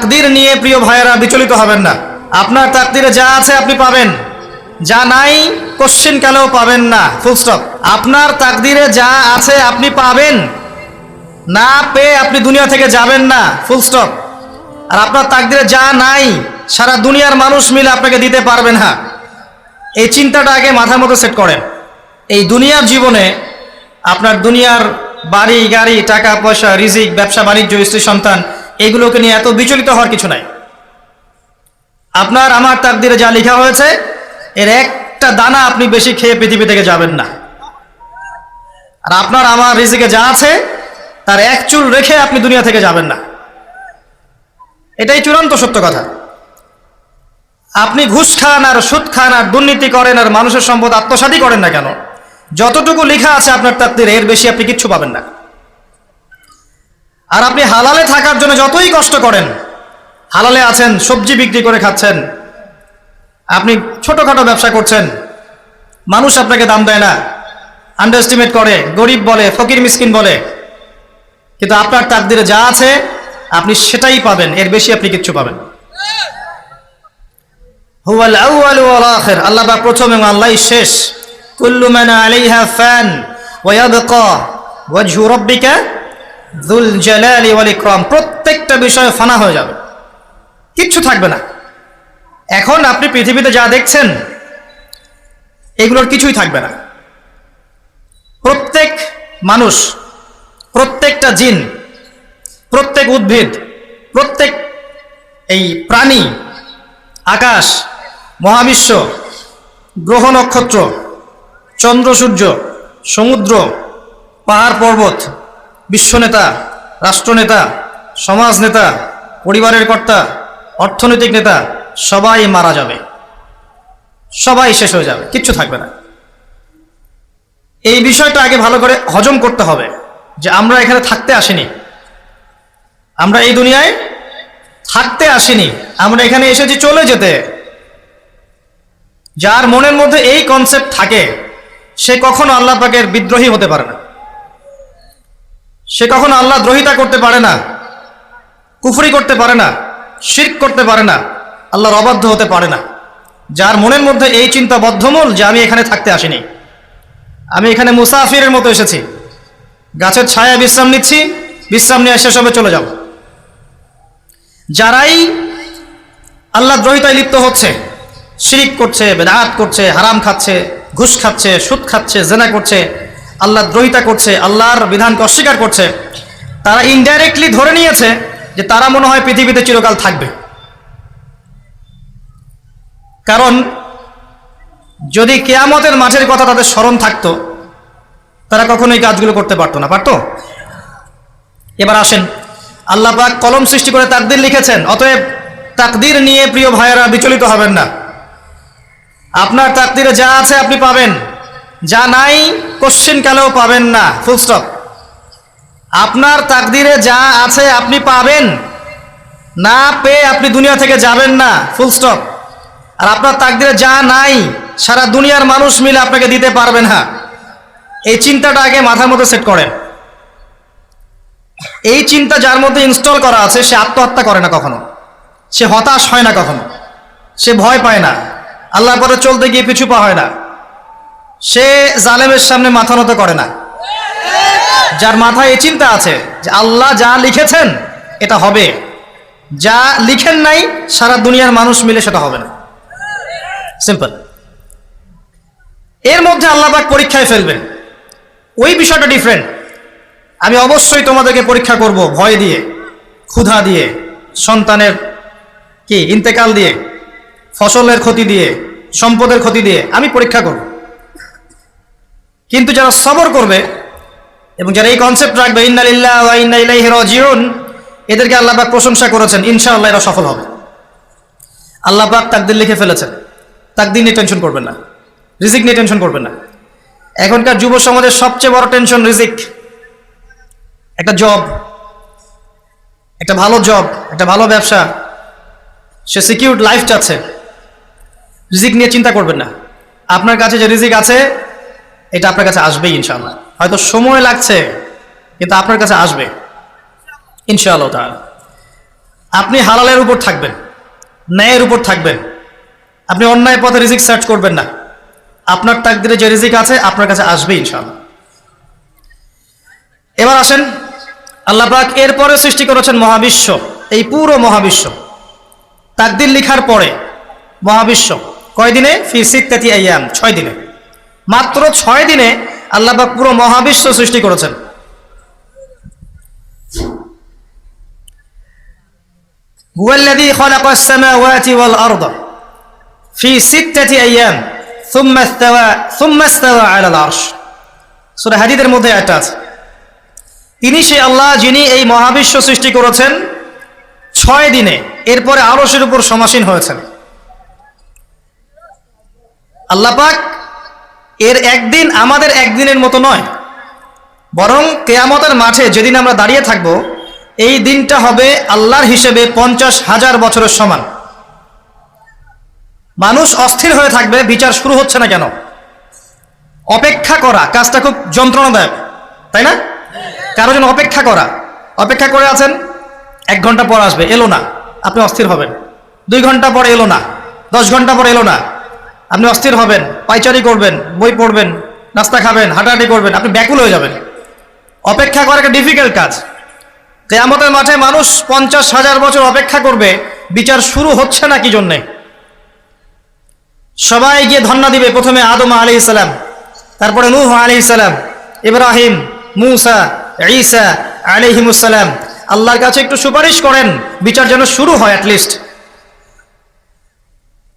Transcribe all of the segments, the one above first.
তাকদির নিয়ে প্রিয় ভাইয়েরা বিচলিত হবেন না। আপনার তাকদিরে যা আছে আপনি পাবেন। যা নাই কোশ্চিন কালেও পাবেন না? ফুল স্টপ আপনার তাকদিরে যা আছে আপনি পাবেন। না পেয়ে আপনি দুনিয়া থেকে যাবেন না। ফুল স্টপ আর আপনার তাকদিরে যা নাই, সারা দুনিয়ার মানুষ মিলে আপনাকে দিতে পারবে না। এই চিন্তাটা আগে মাথার মতো সেট করেন। এই দুনিয়ার জীবনে আপনার দুনিয়ার বাড়ি, গাড়ি, টাকা, পয়সা, রিজিক, ব্যবসা, বাণিজ্য, স্ত্রী, সন্তান এইগুলোকে নিয়ে এত বিচলিত হওয়ার কিছু নাই। আপনার, আমার তাকদিরে যা লেখা হয়েছে, এর একটা দানা আপনি বেশি খেয়ে পৃথিবী থেকে যাবেন না। আর আপনার, আমার রিজিকে যা আছে, তার এক চুল রেখে আপনি দুনিয়া থেকে যাবেন না। এটাই চূড়ান্ত সত্য কথা। আপনি ঘুষ খান আর সুদ খান আর দুর্নীতি করেন আর মানুষের সম্পদ আত্মসাতই করেন না কেন? যতটুকু লেখা আছে আপনার তাকদিরে, এর বেশি আপনি কিচ্ছু পাবেন না। আর আপনি হালালে থাকার জন্য যতই কষ্ট করেন, হালালে আছেন, সবজি বিক্রি করে খাচ্ছেন, আপনি ছোটোখাটো ব্যবসা করছেন, মানুষ আপনাকে দাম দেয় না আন্ডার এস্টিমেট করে, গরিব বলে, ফকির মিসকিন বলে, কিন্তু আপনার তাকদিরে যা আছে, আপনি সেটাই পাবেন, এর বেশি আপনি কিচ্ছু পাবেন আল্লাহ প্রথম এবং আল্লাহই শেষ। কুল্লু মান আলাইহা ফান ওয়া ইয়াবকা, ওয়াজহু রাব্বিকা যুল জালালি ওয়াল ইকরাম, প্রত্যেকটা বিষয় ফানা হয়ে যাবে। কিচ্ছু থাকবে না। এখন আপনি পৃথিবীতে যা দেখছেন, এগুলোর কিছুই থাকবে না। প্রত্যেক মানুষ, প্রত্যেকটা জিন, প্রত্যেক উদ্ভিদ, প্রত্যেক এই প্রাণী, আকাশ, মহাবিশ্ব, গ্রহ নক্ষত্র, চন্দ্র সূর্য, সমুদ্র, পাহাড় পর্বত বিশ্বনেতা, রাষ্ট্রনেতা সমাজ নেতা পরিবারের কর্তা, অর্থনৈতিক নেতা, সবাই মারা যাবে। সবাই শেষ হয়ে যাবে, কিচ্ছু থাকবে না। এই বিষয়টা আগে ভালো করে হজম করতে হবে যে আমরা এখানে থাকতে আসিনি। আমরা এই দুনিয়ায় থাকতে আসিনি। আমরা এখানে এসেছি চলে যেতে। যার মনের মধ্যে এই কনসেপ্ট থাকে, সে কখনো আল্লাহ পাকের বিদ্রোহী হতে পারে না। সে কখনো আল্লাহ দ্রোহিতা করতে পারে না, কুফরি করতে পারে না, শির্ক করতে পারে না, আল্লাহর অবাধ্য হতে পারে না। যার মনের মধ্যে এই চিন্তা বদ্ধমূল যে আমি এখানে থাকতে আসিনি। আমি এখানে মুসাফিরের মতো এসেছি। গাছের ছায়া বিশ্রাম নিচ্ছি, বিশ্রাম নিয়ে শেষ হবে চলে যাব। যারাই আল্লাহ দ্রোহিতায় লিপ্ত হচ্ছে, শিরিক করছে, বেদাত করছে, হারাম খাচ্ছে, ঘুষ খাচ্ছে, সুদ খাচ্ছে, জেনা করছে আল্লাহ দ্রোহিতা করছে, আল্লাহর বিধানকে অস্বীকার করছে, তারা ইনডাইরেক্টলি ধরে নিয়েছে যে তারা মনে হয় পৃথিবীতে চিরকাল থাকবে। কারণ যদি কেয়ামতের মাঠের কথা তাদের স্মরণ থাকতো, তারা কখনো এই কাজগুলো করতে পারতো না, পারতো? এবার আসেন, আল্লাহ পাক কলম সৃষ্টি করে তাকদির লিখেছেন, অতএব তাকদির নিয়ে প্রিয় ভাইয়েরা বিচলিত হবেন না। আপনার তাকদিরে যা আছে আপনি পাবেন, যা নাই কোশ্চিন কালেও পাবেন না ফুল স্টপ আপনার তাকদিরে যা আছে আপনি পাবেন, না পেয়ে আপনি দুনিয়া থেকে যাবেন না ফুল স্টপ আর আপনার তাকদিরে যা নাই, সারা দুনিয়ার মানুষ মিলে আপনাকে দিতে পারবে না। এই চিন্তাটা আগে মাথার মধ্যে সেট করেন। এই চিন্তা যার মধ্যে ইনস্টল করা আছে, সে আত্মহত্যা করে না কখনো। সে হতাশ হয় না কখনো। সে ভয় পায় না। আল্লাহ পরে চলতে গিয়ে পিছু পা হয় না। সে জালেমের সামনে মাথা নত করে না। যার মাথায় এই চিন্তা আছে যে আল্লাহ যা লিখেছেন এটা হবে। যা লিখেন নাই, সারা দুনিয়ার মানুষ মিলে সেটা হবে না। সিম্পল এর মধ্যে আল্লাহ পাক পরীক্ষায় ফেলবেন। ওই বিষয়টা ডিফারেন্ট আমি অবশ্যই তোমাদেরকে পরীক্ষা করব ভয় দিয়ে, ক্ষুধা দিয়ে, সন্তানের কি, ইন্তেকাল দিয়ে, ফসলের ক্ষতি দিয়ে, সম্পদের ক্ষতি দিয়ে, আমি পরীক্ষা করব। কিন্তু যারা সবর করবে এবং যারা এই কনসেপ্ট রাখবে ইন্নালিল্লাহ ওয়া ইন্না ইলাইহি রাজিউন এদেরকে আল্লাহ পাক প্রশংসা করেছেন, ইনশাআল্লাহ এরা সফল হবে। আল্লাহ পাক তাকদির লিখে ফেলেছেন। তাকদির নিয়ে টেনশন করবেন না। রিজিক নিয়ে টেনশন করবেন না। এখনকার যুব সমাজের সবচেয়ে বড় টেনশন রিজিক। একটা জব একটা ভালো জব একটা ভালো ব্যবসা, সে সিকিউর লাইফ চাচ্ছে রিজিক নিয়ে চিন্তা করবেন না। আপনার কাছে যে রিজিক আছে এটা আপনার কাছে আসবেই ইনশাআল্লাহ। হয়তো সময় লাগছে, কিন্তু আপনার কাছে আসবে। ইনশাআল্লাহ তাহলে আপনি হালালের উপর থাকবেন, ন্যায়ের উপর থাকবেন। আপনি অন্যায় পথে রিজিক সার্চ করবেন না। আপনার তাকদিরে যে রিজিক আছে, আপনার কাছে আসবে ইনশাআল্লাহ। এবার আসেন, আল্লাহ পাক এরপরে সৃষ্টি করেছেন মহাবিশ্ব, এই পুরো মহাবিশ্ব। তাকদির লিখার পরে মহাবিশ্ব কয় দিনে ফি সিত্তাতি আইয়াম, ছয় দিনে। মাত্র ছয় দিনে আল্লাপাক পুরো মহাবিশ্ব সৃষ্টি করেছেন। ওয়াল ফি মধ্যে আছে। তিনি সে আল্লাহ যিনি এই মহাবিশ্ব সৃষ্টি করেছেন, ছয় দিনে এরপরে আরশের উপর সমাসীন হয়েছেন। আল্লাপাক এর একদিন আমাদের একদিনের মতো নয়। বরং কেয়ামতের মাঠে যেদিন আমরা দাঁড়িয়ে থাকব, এই দিনটা হবে আল্লাহর হিসেবে পঞ্চাশ হাজার বছরের সমান। মানুষ অস্থির হয়ে থাকবে, বিচার শুরু হচ্ছে না কেন? অপেক্ষা করা, কাজটা খুব যন্ত্রণাদায়ক, তাই না? কারও জন্য অপেক্ষা করা। অপেক্ষা করে আছেন, এক ঘণ্টা পর আসবে, এলো না, আপনি অস্থির হবেন। দুই ঘণ্টা পর এলো না, দশ ঘণ্টা পর এলো না আপনি অস্থির হবেন পাইচারি করবেন, বই পড়বেন, নাস্তা খাবেন, হাঁটাহাঁটি করবেন, আপনি ব্যাকুল হয়ে যাবেন। অপেক্ষা করা একটা ডিফিকাল্ট কাজ। কেয়ামতের মাঠে মানুষ পঞ্চাশ হাজার বছর অপেক্ষা করবে, বিচার শুরু হচ্ছে না কি জন্যে? সবাই গিয়ে ধন্না দিবে, প্রথমে আদম আলি ইসালাম তারপরে নূহ আলি ইসালাম ইব্রাহিম, মুসা, ঈসা আলিহিমুসালাম আল্লাহর কাছে একটু সুপারিশ করেন, বিচার যেন শুরু হয় অ্যাটলিস্ট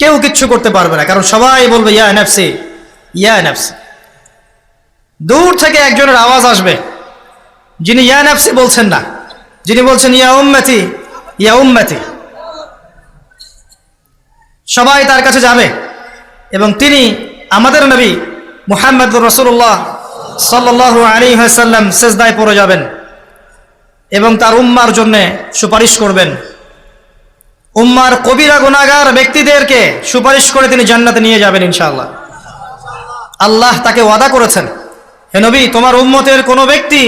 কেউ কিচ্ছু করতে পারবে না। কারণ সবাই বলবে, ইয়া এনএফসি ইয়া এনএফসি দূর থেকে একজনের আওয়াজ আসবে, যিনি ইয়া এনএফসি বলছেন না। যিনি বলছেন, ইয়া উম্মতি ইয়া উম্মতি। সবাই তার কাছে যাবে এবং তিনি আমাদের নবী মুহাম্মদ রসুল্লাহ সাল্লাহ আলী হাসাল্লাম সেজদায় পড়ে যাবেন এবং তার উম্মার জন্যে সুপারিশ করবেন। উম্মার কবিরা গুনাগার ব্যক্তিদেরকে সুপারিশ করে তিনি জান্নাতে নিয়ে যাবেন ইনশাআল্লাহ। আল্লাহ তাকে ওয়াদা করেছেন, হে নবী, তোমার উম্মতের কোনো ব্যক্তি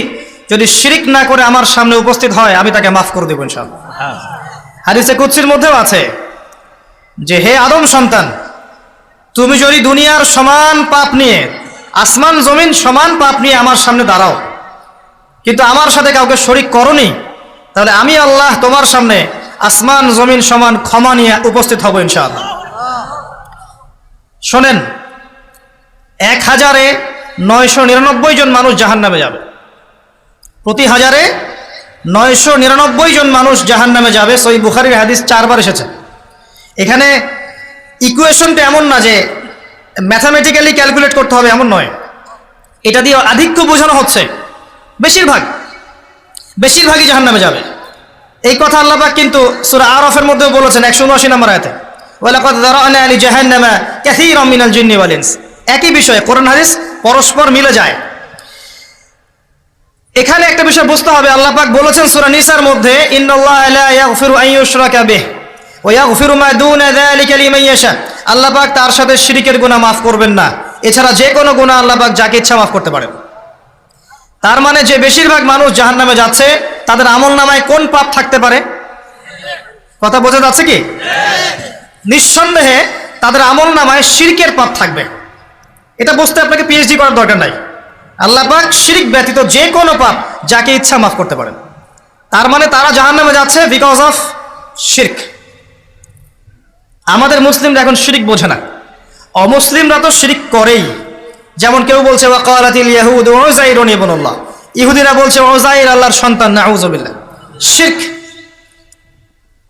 যদি শিরিক না করে আমার সামনে উপস্থিত হয়, আমি তাকে মাফ করে দেবো ইনশাআল্লাহ। হাদিসে কুৎসির মধ্যেও আছে যে, হে আদম সন্তান, তুমি যদি দুনিয়ার সমান পাপ নিয়ে, আসমান, জমিন সমান পাপ নিয়ে আমার সামনে দাঁড়াও, কিন্তু আমার সাথে কাউকে শরিক করনি, তাহলে আমি আল্লাহ তোমার সামনে আসমান, জমিন সমান ক্ষমা নিয়ে উপস্থিত হব ইনশাআল্লাহ। শোনেন, এক হাজারে নয়শো নিরানব্বই জন মানুষ জাহান নামে যাবে। প্রতি হাজারে নয়শো নিরানব্বই জন মানুষ জাহান নামে যাবে। সই বুখারির হাদিস চারবার এসেছে। এখানে ইকুয়েশনটা এমন না যে ম্যাথামেটিক্যালি ক্যালকুলেট করতে হবে, এমন নয়। এটা দিয়ে আধিক্য বোঝানো হচ্ছে। বেশিরভাগ, বেশিরভাগই জাহান নামে যাবে। এই কথা আল্লাহবাক কিন্তু সুরা আরফের মধ্যেও বলেছেন, একশো উনআশি নম্বর আয়তে। একই বিষয়ে কোরআন হাদিস পরস্পর মিলে যায়। এখানে একটা বিষয় বুঝতে হবে, আল্লাহ পাক বলেছেন সূরা নিসার মধ্যে আল্লাহ পাক তার সাথে শিরিকের গুনাহ মাফ করবেন না। এছাড়া যে কোনো গুনাহ আল্লাহ পাক যাকে ইচ্ছা মাফ করতে পারেন। তার মানে যে বেশিরভাগ মানুষ জাহান্নামে যাচ্ছে, তাদের আমল নামায় কোন পাপ থাকতে পারে? কথা বোঝা যাচ্ছে কি? নিঃসন্দেহে তাদের আমল নামায় শিরকের পাপ থাকবে। এটা বুঝতে আপনাকে পিএইচডি করার দরকার নাই। আল্লাহ পাক শিরিক ব্যতীত যে কোনো পাপ যাকে ইচ্ছা মাফ করতে পারেন। তার মানে তারা জাহান্নামে যাচ্ছে বিকজ অফ শির্ক। আমাদের মুসলিমরা এখন শিরিক বোঝে না। অমুসলিমরা তো শিরিক করেই। যেমন কেউ বলছে ইহুদিরা বলছে ওযাইর আল্লাহর সন্তান নাউযুবিল্লাহ শিরক।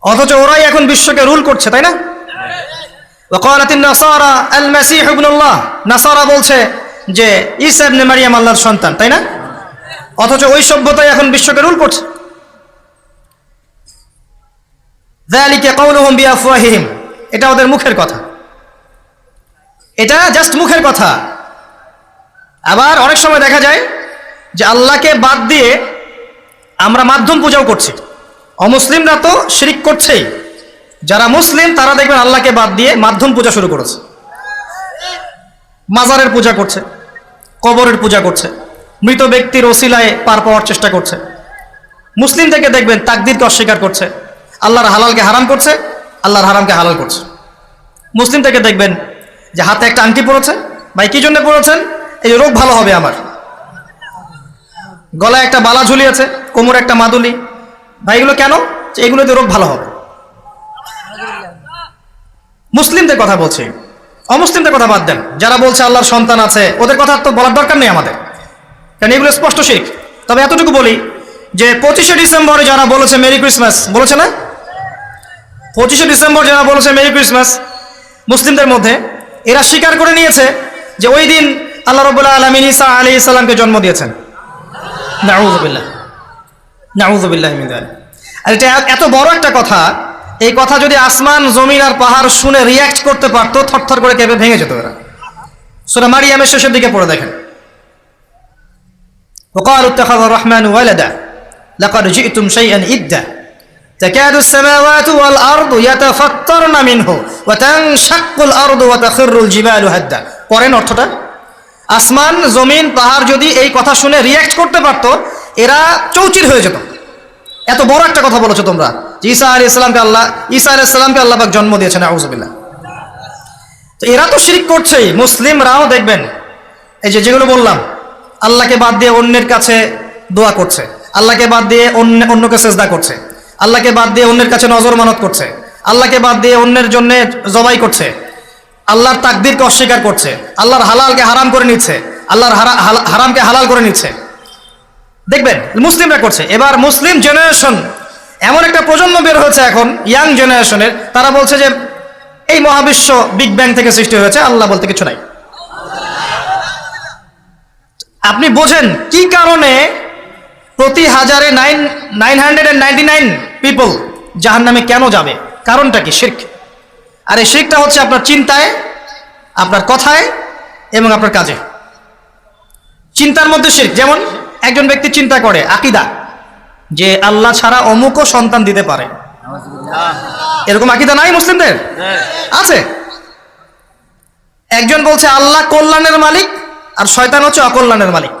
অথচ ওরাই এখন বিশ্বকে রুল করছে, তাই না? নাসারা আল নাসারা বলছে যে মারিয়াম আল্লাহর সন্তান, তাই না? অথচ ওই সভ্যতাই এখন বিশ্বকে রুল করছে। এটা ওদের মুখের কথা। এটা জাস্ট মুখের কথা। আবার অনেক সময় দেখা যায় যে আল্লাহকে বাদ দিয়ে আমরা মাধ্যম পূজাও করছি। অমুসলিমরা তো শিরিক করছেই। যারা মুসলিম, তারা দেখবেন আল্লাহকে বাদ দিয়ে মাধ্যম পূজা শুরু করেছে। মাজারের পূজা করছে, কবরের পূজা করছে, মৃত ব্যক্তির ওসিলায় পার পাওয়ার চেষ্টা করছে। মুসলিম থেকে দেখবেন তাকদিরকে অস্বীকার করছে। আল্লাহর হালালকে হারাম করছে, আল্লাহর হারামকে হালাল করছে। মুসলিম থেকে দেখবেন যে হাতে একটা আংটি পড়েছে ভাই, কি জন্য পড়েছেন এই রোগ ভালো হবে আমার। গলায় একটা বালা ঝুলিয়েছে কোমরে একটা মাদুলি। ভাই, এগুলো কেন? এগুলোতে রোগ ভালো হবে। মুসলিমদের কথা বলছি। অমুসলিমদের কথা বাদ দেন। যারা বলছে আল্লাহর সন্তান আছে, ওদের কথা তো বলার দরকার নেই আমাদের। কারণ এগুলো স্পষ্ট শিখ তবে এতটুকু বলি যে, পঁচিশে ডিসেম্বরে যারা বলেছে মেরি ক্রিসমাস, বলেছে না? পঁচিশে ডিসেম্বর যারা বলেছে মেরি ক্রিসমাস, মুসলিমদের মধ্যে, এরা স্বীকার করে নিয়েছে যে ওই দিন আল্লাহ রবুল্লাহ আলমিন ইসা আলী ইসলামকে জন্ম দিয়েছেন নাউজুবিল্লাহ নাউজুবিল্লাহ মিন যালিক। আর এটা এত বড় একটা কথা এই কথা যদি আসমান জমিন আর পাহাড় শুনে রিয়াক্ট করতে পারতো থরথর করে কেঁপে ভেঙে যেত এরা সুরা মারিয়ামের শেষের দিকে পড়ে দেখেন وقالوا اتخذ الرحمن ولدا لقد جئتم شيئا إدا تكاد السماوات والأرض يتفطرن منه وتنشق الأرض وتخر الجبال هدا পড়েন অর্থটা আসমান, জমিন, পাহাড় যদি এই কথা শুনে রিয়াক্ট করতে পারতো, এরা চৌচির হয়ে যেত। এত বড় একটা কথা বলেছ তোমরা। যে ঈসা আলী ইসলামকে আল্লাহ, ঈসা আলী ইসলামকে আল্লাহ পাক জন্ম দিয়েছেন আউজবিল্লাহ তো এরা তো শিরিক করছেই, মুসলিমরাও দেখবেন। এই যে যেগুলো বললাম, আল্লাহকে বাদ দিয়ে অন্যের কাছে দোয়া করছে, আল্লাহকে বাদ দিয়ে অন্য, অন্যকে সেজদা করছে, আল্লাহকে বাদ দিয়ে অন্যের কাছে নজর মানত করছে, আল্লাহকে বাদ দিয়ে অন্যের জন্য জবাই করছে। আল্লাহর তাকদিরকে অস্বীকার করছে, আল্লাহর হালালকে হারাম করে নিচ্ছে, আল্লাহর হারা- হারামকে হালাল করে নিচ্ছে। দেখবেন, মুসলিমরা করছে। এবার মুসলিম জেনারেশন এমন একটা প্রজন্ম বের হয়েছে এখন ইয়াং জেনারেশনের তারা বলছে যে, এই মহাবিশ্ব বিগ ব্যাং থেকে সৃষ্টি হয়েছে, আল্লাহ বলতে কিছু নাই। আপনি বোঝেন কি কারণে প্রতি হাজারে nine nine hundred and ninety nine people জাহান নামে কেন যাবে? কারণটা কি? শির্ক। আর এই শির্কটা হচ্ছে আপনার চিন্তায় আপনার কথায় এবং আপনার কাজে। চিন্তার মধ্যে শিখ যেমন একজন ব্যক্তি চিন্তা করে আকিদা যে আল্লাহ ছাড়া অমুকও সন্তান দিতে পারে। এরকম আকিদা নাই মুসলিমদের? আছে। একজন বলছে আল্লাহ কল্যাণের মালিক আর শয়তান হচ্ছে অকল্যাণের মালিক।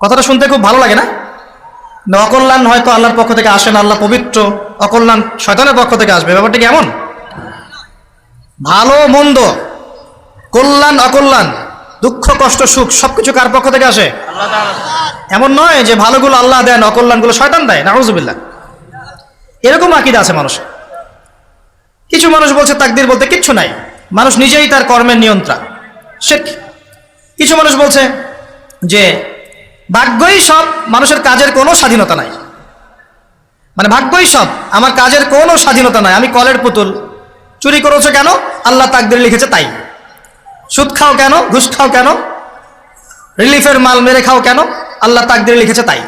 কথাটা শুনতে খুব ভালো লাগে না? না, অকল্যাণ হয়তো আল্লাহর পক্ষ থেকে আসে না আল্লাহ পবিত্র অকল্যাণ শয়তানের পক্ষ থেকে আসবে। ব্যাপারটা কি এমন? ভালো, মন্দ, কল্যাণ, অকল্যাণ, দুঃখ, কষ্ট, সুখ, সবকিছু কার পক্ষ থেকে আসে? এমন নয় যে ভালোগুলো আল্লাহ দেন, অকল্যাণগুলো শয়তান দেয়। নাউজুবিল্লাহ। এরকম আকিদা আছে মানুষ কিছু মানুষ বলছে, তাকদির বলতে কিচ্ছু নাই। মানুষ নিজেই তার কর্মের নিয়ন্ত্রণ শেখ কিছু মানুষ বলছে যে, ভাগ্যই সব মানুষের কাজের কোনো স্বাধীনতা নাই। মানে ভাগ্যই সব, আমার কাজের কোনো স্বাধীনতা নাই। আমি কলের পুতুল চুরি করেছ কেন? আল্লাহ তাকদির লিখেছে তাই। সুদ খাও কেন? ঘুষ খাও কেন? রিলিফের মাল মেরে খাও কেন? আল্লাহ তাকদির লিখেছে তাই।